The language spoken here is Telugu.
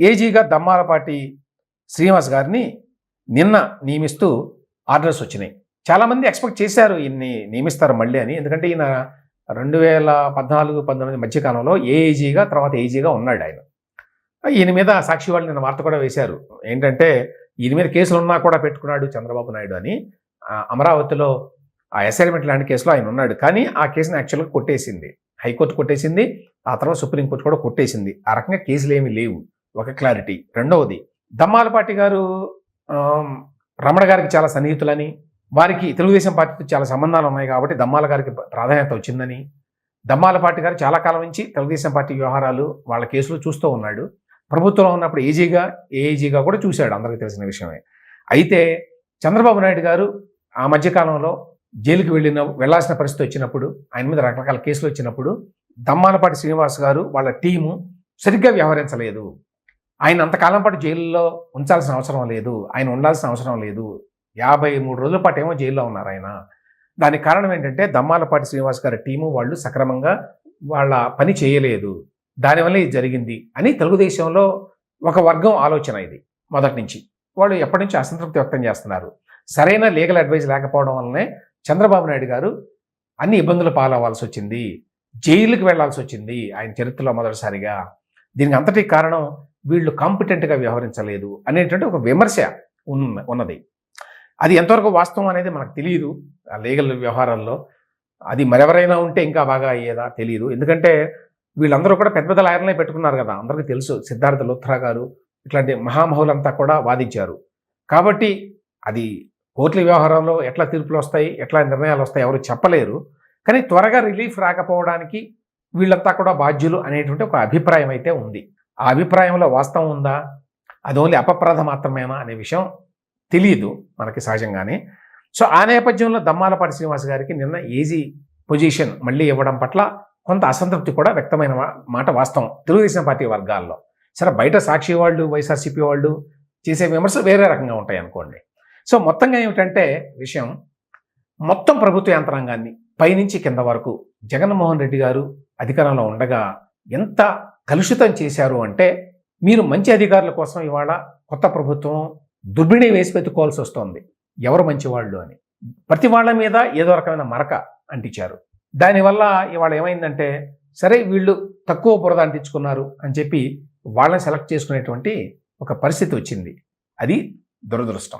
ఏజీగా దమ్మాలపాటి శ్రీనివాస్ గారిని నిన్న నియమిస్తూ ఆర్డర్స్ వచ్చినాయి. చాలామంది ఎక్స్పెక్ట్ చేశారు ఈయన్ని నియమిస్తారు మళ్ళీ అని. ఎందుకంటే ఈయన రెండు వేల పద్నాలుగు పంతొమ్మిది మధ్యకాలంలో ఏఏజీగా తర్వాత ఏజీగా ఉన్నాడు ఆయన. ఈయన మీద సాక్షి వాళ్ళు నిన్న వార్త కూడా వేశారు. ఏంటంటే ఈయన మీద కేసులు ఉన్నా కూడా పెట్టుకున్నాడు చంద్రబాబు నాయుడు అని. అమరావతిలో ఆ అసైన్మెంట్ లాంటి కేసులో ఆయన ఉన్నాడు. కానీ ఆ కేసుని యాక్చువల్గా కొట్టేసింది. హైకోర్టు కొట్టేసింది. ఆ తర్వాత సుప్రీంకోర్టు కూడా కొట్టేసింది. ఆ రకంగా కేసులు ఏమీ లేవు. ఒక క్లారిటీ రెండవది దమ్మాలపాటి గారు రమణ గారికి చాలా సన్నిహితులని వారికి తెలుగుదేశం పార్టీతో చాలా సంబంధాలు ఉన్నాయి కాబట్టి దమ్మాల గారికి ప్రాధాన్యత వచ్చిందని దమ్మాలపాటి గారు చాలా కాలం నుంచి తెలుగుదేశం పార్టీ వ్యవహారాలు వాళ్ళ కేసులు చూస్తూ ఉన్నాడు. ప్రభుత్వంలో ఉన్నప్పుడు ఏజీగా ఏఏజీగా కూడా చూశాడు అందరికీ తెలిసిన విషయమే. అయితే చంద్రబాబు నాయుడు గారు ఆ మధ్యకాలంలో జైలుకి వెళ్ళిన వెళ్ళాల్సిన పరిస్థితి వచ్చినప్పుడు ఆయన మీద రకరకాల కేసులు వచ్చినప్పుడు దమ్మాలపాటి శ్రీనివాస్ గారు వాళ్ళ టీము సరిగ్గా వ్యవహరించలేదు. ఆయన అంతకాలం పాటు జైల్లో ఉంచాల్సిన అవసరం లేదు. ఆయన ఉండాల్సిన అవసరం లేదు. యాభై మూడు రోజుల పాటు ఏమో జైల్లో ఉన్నారు ఆయన. దానికి కారణం ఏంటంటే దమ్మాలపాటి శ్రీనివాస్ గారి టీము వాళ్ళు సక్రమంగా వాళ్ళ పని చేయలేదు. దానివల్ల ఇది జరిగింది అని తెలుగుదేశంలో ఒక వర్గం ఆలోచన ఇది మొదటి నుంచి. వాళ్ళు ఎప్పటి నుంచి అసంతృప్తి వ్యక్తం చేస్తున్నారు. సరైన లీగల్ అడ్వైజ్ లేకపోవడం వల్లనే చంద్రబాబు నాయుడు గారు అన్ని ఇబ్బందులు పాలవ్వాల్సి వచ్చింది. జైలుకి వెళ్ళాల్సి వచ్చింది ఆయన చరిత్రలో మొదటిసారిగా. దీనికి అంతటి కారణం వీళ్ళు కాంపిటెంట్గా వ్యవహరించలేదు అనేటువంటి ఒక విమర్శ ఉన్నది. అది ఎంతవరకు వాస్తవం అనేది మనకు తెలియదు ఆ లీగల్ వ్యవహారాల్లో. అది మరెవరైనా ఉంటే ఇంకా బాగా అయ్యేదా తెలియదు ఎందుకంటే వీళ్ళందరూ కూడా పెద్ద పెద్ద లాయర్లే పెట్టుకున్నారు కదా. అందరికీ తెలుసు సిద్ధార్థ లోత్రా గారు ఇట్లాంటి మహామహులంతా కూడా వాదించారు. కాబట్టి అది కోర్టుల వ్యవహారంలో ఎట్లా తీర్పులు వస్తాయి ఎట్లా నిర్ణయాలు వస్తాయి ఎవరు చెప్పలేరు. కానీ త్వరగా రిలీఫ్ రాకపోవడానికి వీళ్ళంతా కూడా బాధ్యులు అనేటువంటి ఒక అభిప్రాయం అయితే ఉంది. ఆ అభిప్రాయంలో వాస్తవం ఉందా? అది ఓన్లీ అపప్రాధ మాత్రమేనా అనే విషయం తెలియదు మనకి సహజంగానే. సో ఆ నేపథ్యంలో దమ్మాలపాటి శ్రీనివాస్ గారికి నిన్న ఈజీ పొజిషన్ మళ్ళీ ఇవ్వడం పట్ల కొంత అసంతృప్తి కూడా వ్యక్తమైన మాట వాస్తవం తెలుగుదేశం పార్టీ వర్గాల్లో. సరే బయట సాక్షి వాళ్ళు వైఎస్ఆర్సీపీ వాళ్ళు చేసే విమర్శలు వేరే రకంగా ఉంటాయి అనుకోండి. సో మొత్తంగా ఏమిటంటే విషయం మొత్తం ప్రభుత్వ యంత్రాంగాన్ని పైనుంచి కింద వరకు జగన్మోహన్ రెడ్డి గారు అధికారంలో ఉండగా ఎంత కలుషితం చేశారు అంటే మీరు మంచి అధికారుల కోసం ఇవాళ కొత్త ప్రభుత్వం దుర్బిణి వేసి వెతుక్కోవాల్సి వస్తుంది. ఎవరు మంచివాళ్ళు అని. ప్రతి వాళ్ళ మీద ఏదో రకమైన మరక అంటించారు. దానివల్ల ఇవాళ ఏమైందంటే సరే వీళ్ళు తక్కువ బురద అంటించుకున్నారు అని చెప్పి వాళ్ళని సెలెక్ట్ చేసుకునేటువంటి ఒక పరిస్థితి వచ్చింది. అది దురదృష్టం.